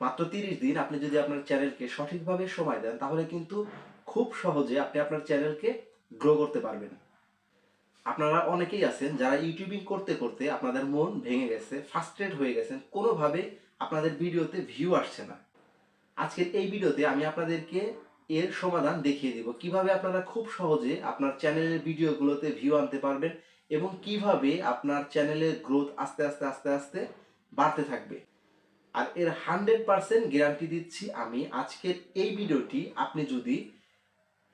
মাত্র তিরিশ দিন আপনি যদি আপনার চ্যানেলকে সঠিকভাবে সময় দেন, তাহলে কিন্তু খুব সহজে আপনি আপনার চ্যানেলকে গ্রো করতে পারবেন। আপনারা অনেকেই আছেন যারা ইউটিউবিং করতে করতে আপনাদের মন ভেঙে গেছে ফার্স্ট্রেট হয়ে গেছেন, কোনোভাবে আপনাদের ভিডিওতে ভিউ আসছে না। আজকের এই ভিডিওতে আমি আপনাদেরকে এর সমাধান দেখিয়ে দিব, কীভাবে আপনারা খুব সহজে আপনার চ্যানেলের ভিডিওগুলোতে ভিউ আনতে পারবেন এবং কীভাবে আপনার চ্যানেলের গ্রোথ আস্তে আস্তে আস্তে আস্তে বাড়তে থাকবে। আর এর হান্ড্রেড পার্সেন্ট গ্যারান্টি দিচ্ছি আমি আজকের এই ভিডিওটি আপনি যদি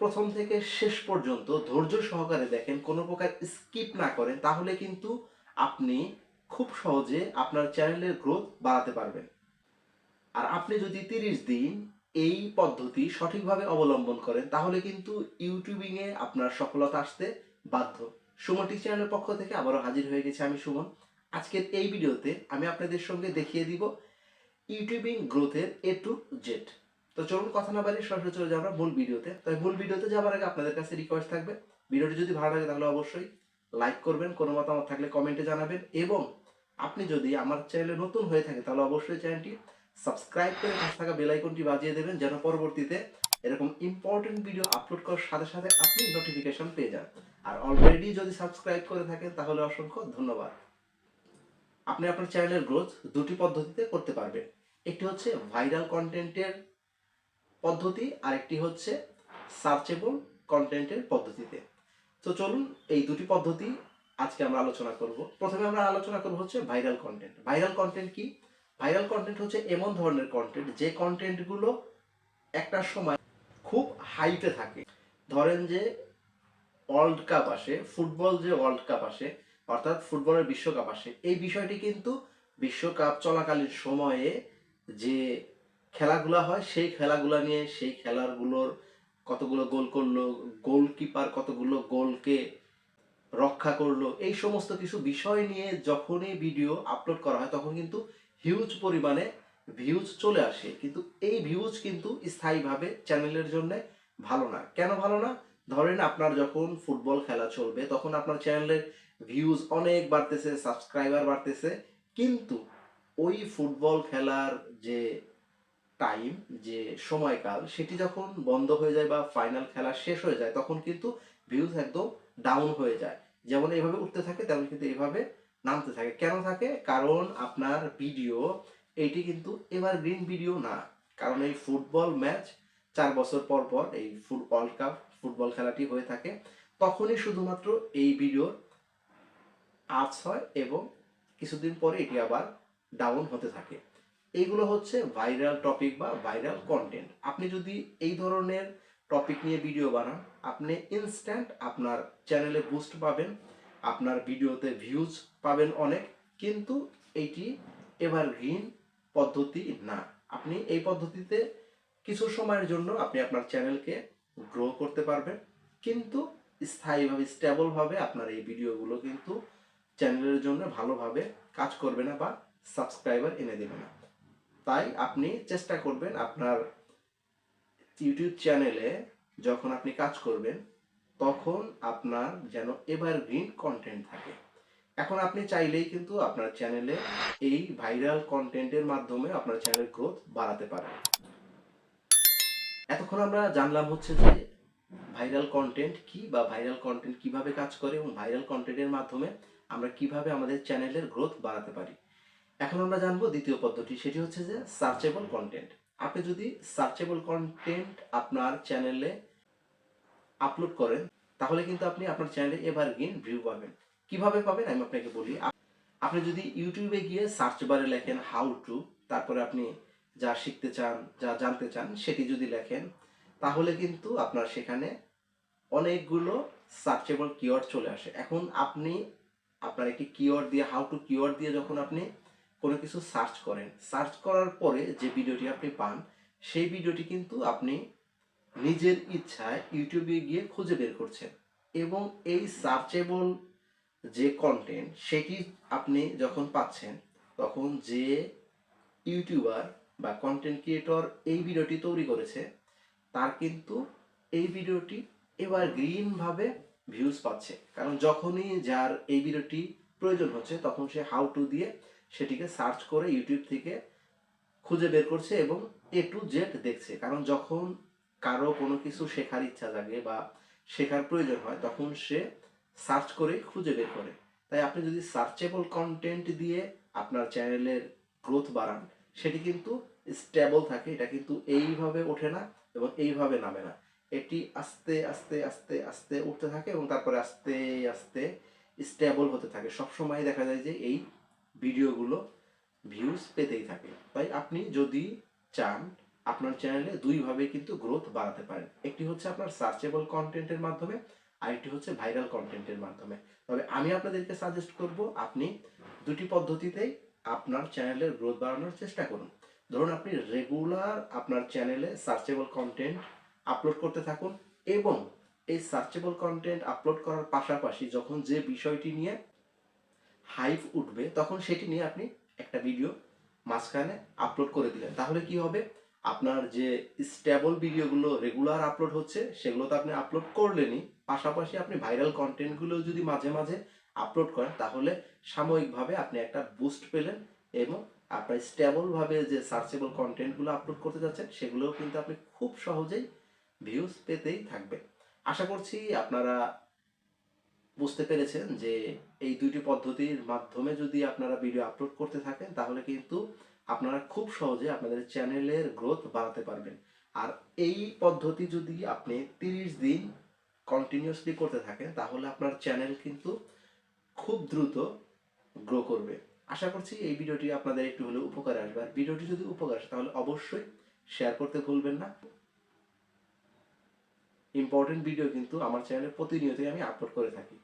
প্রথম থেকে শেষ পর্যন্ত ধৈর্য সহকারে দেখেন, কোনো প্রকার স্কিপ না করেন, তাহলে কিন্তু আপনি খুব সহজে আপনার চ্যানেলের গ্রোথ বাড়াতে পারবেন। আর আপনি যদি তিরিশ দিন এই পদ্ধতি সঠিকভাবে অবলম্বন করেন, তাহলে কিন্তু ইউটিউবিংয়ে আপনার সফলতা আসতে বাধ্য। সুমন টি চ্যানেলের পক্ষ থেকে আবারও হাজির হয়ে গেছে আমি সুমন। আজকের এই ভিডিওতে আমি আপনাদের সঙ্গে দেখিয়ে দিব ইউটিউবিং গ্রোথের এ টু জেড তো চলুন কথা না বাড়ি সরাসরি চলে যাব মূল ভিডিওতে। তাই মূল ভিডিওতে যাওয়ার আগে আপনাদের কাছে রিকোয়েস্ট থাকবে। ভিডিওটি যদি ভালো লাগে তাহলে অবশ্যই লাইক করবেন, কোনো মতামত থাকলে কমেন্টে জানাবেন। এবং আপনি যদি আমার চ্যানেলে নতুন হয়ে থাকে তাহলে অবশ্যই চ্যানেলটি সাবস্ক্রাইব করে পাশে থাকা বেল আইকনটি বাজিয়ে দেবেন, যেন পরবর্তীতে এরকম ইম্পর্টেন্ট ভিডিও আপলোড করার সাথে সাথে আপনি নোটিফিকেশন পেয়ে যান। আর অলরেডি যদি সাবস্ক্রাইব করে থাকেন তাহলে অসংখ্য ধন্যবাদ। আপনি আপনার চ্যানেলের গ্রোথ দুটি পদ্ধতিতে করতে পারবেন। একটি হচ্ছে ভাইরাল কন্টেন্টের পদ্ধতি আর একটি হচ্ছে সার্চেবল কন্টেন্টের পদ্ধতিতে। তো চলুন এই দুটি পদ্ধতি আজকে আমরা আলোচনা করব। প্রথমে আমরা আলোচনা করব হচ্ছে ভাইরাল কন্টেন্ট ভাইরাল কন্টেন্ট কি? ভাইরাল কন্টেন্ট হচ্ছে এমন ধরনের কন্টেন্ট যে কন্টেন্টগুলো একটা সময় খুব হাইটে থাকে। ধরেন যে ওয়ার্ল্ড কাপ আসে ফুটবল যে ওয়ার্ল্ড কাপ আসে, অর্থাৎ ফুটবলের বিশ্বকাপ আসে, এই বিষয়টি কিন্তু বিশ্বকাপ চলাকালীন সময়ে যে খেলাগুলো হয়, সেই খেলাগুলো নিয়ে, সেই খেলাগুলোর কতগুলো গোল করল, গোলকিপার কতগুলো গোলকে রক্ষা করল, এই সমস্ত কিছু বিষয় নিয়ে যখনই ভিডিও আপলোড করা হয়, তখন কিন্তু হিউজ পরিমাণে ভিউজ চলে আসে। কিন্তু এই ভিউজ কিন্তু স্থায়ীভাবে চ্যানেলের জন্য ভালো না। কেন ভালো না? ধরেন আপনার যখন ফুটবল খেলা চলবে, তখন আপনার চ্যানেলের ভিউজ অনেক বাড়তেছে সাবস্ক্রাইবার বাড়তেছে, কিন্তু ওই ফুটবল খেলার যে টাইম যে সময়কাল, সেটি যখন বন্ধ হয়ে যায় বা ফাইনাল খেলা শেষ হয়ে যায়, তখন কিন্তু ভিউজ একদম ডাউন হয়ে যায়। যেমন এইভাবে উঠতে থাকে, তেমন কিন্তু এইভাবে নামতে থাকে। কেন থাকে? কারণ আপনার ভিডিও এইটি কিন্তু এবার গ্রিন ভিডিও না। কারণ এই ফুটবল ম্যাচ চার বছর পর পর এই ফুট ওয়ার্ল্ড কাপ ফুটবল খেলাটি হয়ে থাকে, তখনই শুধুমাত্র এই ভিডিওর আপস হয় এবং কিছুদিন পরে এটি আবার ডাউন হতে থাকে। এইগুলো হচ্ছে ভাইরাল টপিক বা ভাইরাল কন্টেন্ট আপনি যদি এই ধরনের টপিক নিয়ে ভিডিও বানান, আপনি ইনস্ট্যান্ট আপনার চ্যানেলে বুস্ট পাবেন, আপনার ভিডিওতে ভিউজ পাবেন অনেক, কিন্তু এইটি এভারগ্রিন পদ্ধতি না। আপনি এই পদ্ধতিতে কিছু সময়ের জন্য আপনি আপনার চ্যানেলকে গ্রো করতে পারবেন, কিন্তু স্থায়ীভাবে স্টেবলভাবে আপনার এই ভিডিওগুলো কিন্তু চ্যানেলের জন্য ভালোভাবে কাজ করবে না বা সাবস্ক্রাইবার এনে দেবে না তাই আপনি চেষ্টা করবেন আপনার ইউটিউব চ্যানেলে যখন আপনি কাজ করবেন, তখন আপনার যেন এভারগ্রিন কন্টেন্ট থাকে। এখন আপনি চাইলেই কিন্তু আপনার চ্যানেলে এই ভাইরাল কন্টেন্টের মাধ্যমে আপনার চ্যানেলের গ্রোথ বাড়াতে পারেন। এতক্ষণ আমরা জানলাম হচ্ছে যে ভাইরাল কন্টেন্ট কি বা ভাইরাল কন্টেন্ট কীভাবে কাজ করে এবং ভাইরাল কন্টেন্টের মাধ্যমে আমরা কীভাবে আমাদের চ্যানেলের গ্রোথ বাড়াতে পারি। এখন আমরা জানব দ্বিতীয় পদ্ধতি, সেটি হচ্ছে যে সার্চেবল কন্টেন্ট আপনি যদি সার্চেবল কন্টেন্ট আপনার চ্যানেলে আপলোড করেন, তাহলে কিন্তু আপনি আপনার চ্যানেলে এভারগ্রিন ভিউ পাবেন। কীভাবে পাবেন? আমি আপনাকে বলি আপনি যদি ইউটিউবে গিয়ে সার্চ বারে লেখেন হাউ টু তারপরে আপনি যা শিখতে চান, যা জানতে চান, সেটি যদি লেখেন, তাহলে কিন্তু আপনার সেখানে অনেকগুলো সার্চেবল কিওয়ার্ড চলে আসে। এখন আপনি আপনার একটি কিওয়ার্ড দিয়ে হাউ টু কিওয়ার্ড দিয়ে যখন আপনি কোনো কিছু সার্চ করেন। সার্চ করার পরে যে ভিডিওটি আপনি পান, সেই ভিডিওটি কিন্তু আপনি নিজের ইচ্ছায় ইউটিউবে গিয়ে খুঁজে বের করছেন। এবং এই সার্চেবল যে কন্টেন্ট সেটি আপনি যখন পাচ্ছেন, তখন যে ইউটিউবার বা কন্টেন্ট ক্রিয়েটর এই ভিডিওটি তৈরি করেছে, তার কিন্তু এই ভিডিওটি এবার গ্রিনভাবে ভিউজ পাচ্ছে। কারণ যখনই যার এই ভিডিওটি প্রয়োজন হচ্ছে, তখন সে হাউ টু দিয়ে সেটিকে সার্চ করে ইউটিউব থেকে খুঁজে বের করছে এবং এ টু জেড দেখছে। কারণ যখন কারও কোনো কিছু শেখার ইচ্ছা জাগে বা শেখার প্রয়োজন হয়, তখন সে সার্চ করে খুঁজে বের করে। তাই আপনি যদি সার্চেবল কন্টেন্ট দিয়ে আপনার চ্যানেলের গ্রোথ বাড়ান, সেটি কিন্তু স্টেবল থাকে। এটা কিন্তু এইভাবে ওঠে না এবং এইভাবে নামে না। এটি আস্তে আস্তে আস্তে আস্তে উঠতে থাকে এবং তারপরে আস্তে আস্তে স্টেবল হতে থাকে। সবসময় দেখা যায় যে এই ভিডিওগুলো ভিউজ পেতেই থাকে। তাই আপনি যদি চান, আপনার চ্যানেলে দুইভাবে কিন্তু গ্রোথ বাড়াতে পারেন। একটি হচ্ছে আপনার সার্চেবল কন্টেন্টের মাধ্যমে, আরেকটি হচ্ছে ভাইরাল কন্টেন্টের মাধ্যমে। তবে আমি আপনাদেরকে সাজেস্ট করব, আপনি দুটি পদ্ধতিতেই আপনার চ্যানেলের গ্রোথ বাড়ানোর চেষ্টা করুন। ধরুন আপনি রেগুলার আপনার চ্যানেলে সার্চেবল কন্টেন্ট আপলোড করতে থাকুন এবং এই সার্চেবল কন্টেন্ট আপলোড করার পাশাপাশি যখন যে বিষয়টি নিয়ে হাইপ উঠবে, তখন সেটি নিয়ে আপনি একটা ভিডিও মাঝখানে আপলোড করে দিলেন। তাহলে কি হবে? আপনার যে স্টেবল ভিডিওগুলো রেগুলার আপলোড হচ্ছে, সেগুলো তো আপনি আপলোড করলেনই। পাশাপাশি আপনি ভাইরাল কন্টেন্টগুলো যদি মাঝে মাঝে আপলোড করেন, তাহলে সাময়িকভাবে আপনি একটা বুস্ট পেলেন এবং আপনার স্টেবলভাবে যে সার্চেবল কন্টেন্টগুলো আপলোড করতে যাচ্ছেন, সেগুলোও কিন্তু আপনি খুব সহজেই ভিউজ পেতেই থাকবে আশা করছি আপনারা বুঝতে পেরেছেন যে এই দুইটি পদ্ধতির মাধ্যমে যদি আপনারা ভিডিও আপলোড করতে থাকেন, তাহলে কিন্তু আপনারা খুব সহজে আপনাদের চ্যানেলের গ্রোথ বাড়াতে পারবেন। আর এই পদ্ধতি যদি আপনি তিরিশ দিন কন্টিনিউয়াসলি করতে থাকেন, তাহলে আপনার চ্যানেল কিন্তু খুব দ্রুত গ্রো করবে। আশা করছি এই ভিডিওটি আপনাদের একটু হলেও উপকারে আসবে। আর ভিডিওটি যদি উপকার আসে, তাহলে অবশ্যই শেয়ার করতে ভুলবেন না। ইম্পর্টেন্ট ভিডিও কিন্তু আমার চ্যানেলে প্রতিনিয়তই আমি আপলোড করে থাকি।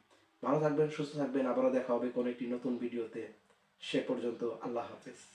ভালো থাকবেন, সুস্থ থাকবেন। আবারও দেখা হবে কোনো একটি নতুন ভিডিওতে। সে পর্যন্ত আল্লাহ হাফেজ।